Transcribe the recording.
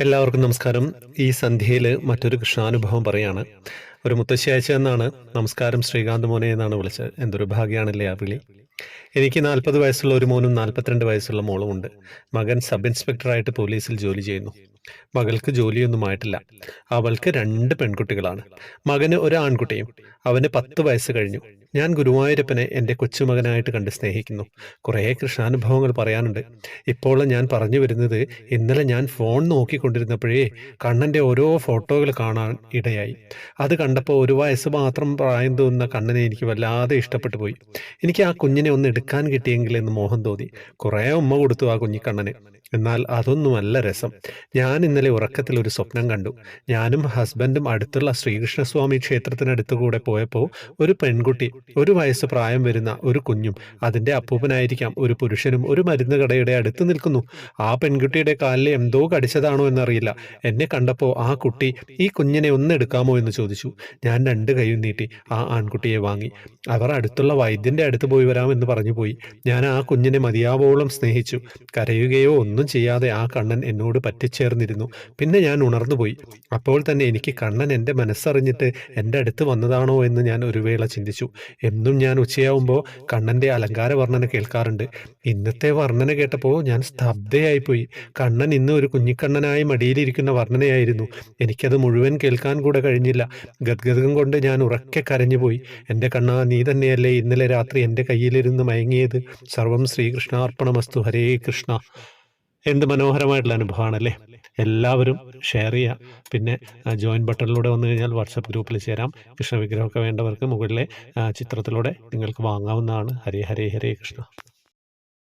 എല്ലാവർക്കും നമസ്കാരം. ഈ സന്ധ്യയിൽ മറ്റൊരു കൃഷ്ണാനുഭവം പറയാണ്. ഒരു മുത്തശ്ശി എന്നാണ്. നമസ്കാരം ശ്രീകാന്ത് മോനെ എന്നാണ് വിളിച്ചത്. എന്തൊരു ഭാഗ്യമാണല്ലേ ആ വിളി. എനിക്ക് നാൽപ്പത് വയസ്സുള്ള ഒരു മോനും നാൽപ്പത്തിരണ്ട് വയസ്സുള്ള മോളും ഉണ്ട്. മകൻ സബ് ഇൻസ്പെക്ടറായിട്ട് പോലീസിൽ ജോലി ചെയ്യുന്നു. മകൾക്ക് ജോലിയൊന്നും ആയിട്ടില്ല. അവൾക്ക് രണ്ട് പെൺകുട്ടികളാണ്. മകന് ഒരു ആൺകുട്ടിയും അവന് പത്ത് വയസ്സ് കഴിഞ്ഞു. ഞാൻ ഗുരുവായൂരപ്പനെ എന്റെ കൊച്ചുമകനായിട്ട് കണ്ട് സ്നേഹിക്കുന്നു. കുറേ കൃഷ്ണാനുഭവങ്ങൾ പറയാനുണ്ട്. ഇപ്പോൾ ഞാൻ പറഞ്ഞു വരുന്നത് ഇന്നലെ ഞാൻ ഫോൺ നോക്കിക്കൊണ്ടിരുന്നപ്പോഴേ കണ്ണന്റെ ഓരോ ഫോട്ടോകൾ കാണാൻ ഇടയായി. അത് കണ്ടപ്പോൾ ഒരു വയസ്സ് മാത്രം പ്രായം തോന്നുന്ന കണ്ണനെ എനിക്ക് വല്ലാതെ ഇഷ്ടപ്പെട്ടു പോയി. എനിക്ക് ആ കുഞ്ഞിനെ ഒന്ന് എടുക്കാൻ കിട്ടിയെങ്കിൽ എന്ന് മോഹം തോന്നി. കുറേ ഉമ്മ കൊടുത്തു ആ കുഞ്ഞിക്കണ്ണന്. എന്നാൽ അതൊന്നുമല്ല രസം. ഞാൻ ഇന്നലെ ഉറക്കത്തിൽ ഒരു സ്വപ്നം കണ്ടു. ഞാനും ഹസ്ബൻഡും അടുത്തുള്ള ശ്രീകൃഷ്ണസ്വാമി ക്ഷേത്രത്തിനടുത്തുകൂടെ പോയപ്പോൾ ഒരു പെൺകുട്ടി ഒരു വയസ്സ് പ്രായം വരുന്ന ഒരു കുഞ്ഞും അതിന്റെ അപ്പൂപ്പനായിരിക്കാം ഒരു പുരുഷനും ഒരു മരുന്ന് കടയുടെ അടുത്ത് നിൽക്കുന്നു. ആ പെൺകുട്ടിയുടെ കാലിൽ എന്തോ കടിച്ചതാണോ എന്നറിയില്ല. എന്നെ കണ്ടപ്പോൾ ആ കുട്ടി ഈ കുഞ്ഞിനെ ഒന്നെടുക്കാമോ എന്ന് ചോദിച്ചു. ഞാൻ രണ്ട് കൈയും നീട്ടി ആ ആൺകുട്ടിയെ വാങ്ങി. അവർ അടുത്തുള്ള വൈദ്യന്റെ അടുത്ത് പോയി വരാമെന്ന് പറഞ്ഞു പോയി ഞാൻ ആ കുഞ്ഞിനെ മതിയാവോളം സ്നേഹിച്ചു. കരയുകയോ ഒന്നും ചെയ്യാതെ ആ കണ്ണൻ എന്നോട് പറ്റിച്ചേർന്നിരുന്നു. പിന്നെ ഞാൻ ഉണർന്നുപോയി. അപ്പോൾ തന്നെ എനിക്ക് കണ്ണൻ എന്റെ മനസ്സറിഞ്ഞിട്ട് എന്റെ അടുത്ത് വന്നതാണോ എന്ന് ഞാൻ ഒരു വേള ചിന്തിച്ചു. എന്നും ഞാൻ ഉച്ചയാവുമ്പോൾ കണ്ണന്റെ അലങ്കാര വർണന കേൾക്കാറുണ്ട്. ഇന്നത്തെ വർണന കേട്ടപ്പോൾ ഞാൻ സ്തബ്ധയായിപ്പോയി. കണ്ണൻ ഇന്ന് ഒരു കുഞ്ഞിക്കണ്ണനായി മടിയിലിരിക്കുന്ന വർണനയായിരുന്നു. എനിക്കത് മുഴുവൻ കേൾക്കാൻ കൂടെ കഴിഞ്ഞില്ല. ഗദ്ഗതം കൊണ്ട് ഞാൻ ഉറക്കെ കരഞ്ഞുപോയി. എന്റെ കണ്ണ നീ തന്നെയല്ലേ ഇന്നലെ രാത്രി എന്റെ കയ്യിലിരുന്ന് മയങ്ങിയത്? സർവം ശ്രീകൃഷ്ണാർപ്പണമസ്തു ഹരേ കൃഷ്ണ. എന്ത് മനോഹരമായിട്ടുള്ള അനുഭവമാണല്ലേ? എല്ലാവരും ഷെയർ ചെയ്യുക. പിന്നെ ജോയിൻ ബട്ടണിലൂടെ വന്നു കഴിഞ്ഞാൽ വാട്സപ്പ് ഗ്രൂപ്പിൽ ചേരാം. കൃഷ്ണ വിഗ്രഹമൊക്കെ വേണ്ടവർക്ക് മുകളിലെ ചിത്രത്തിലൂടെ നിങ്ങൾക്ക് വാങ്ങാവുന്നതാണ്. ഹരേ ഹരേ ഹരേ കൃഷ്ണ.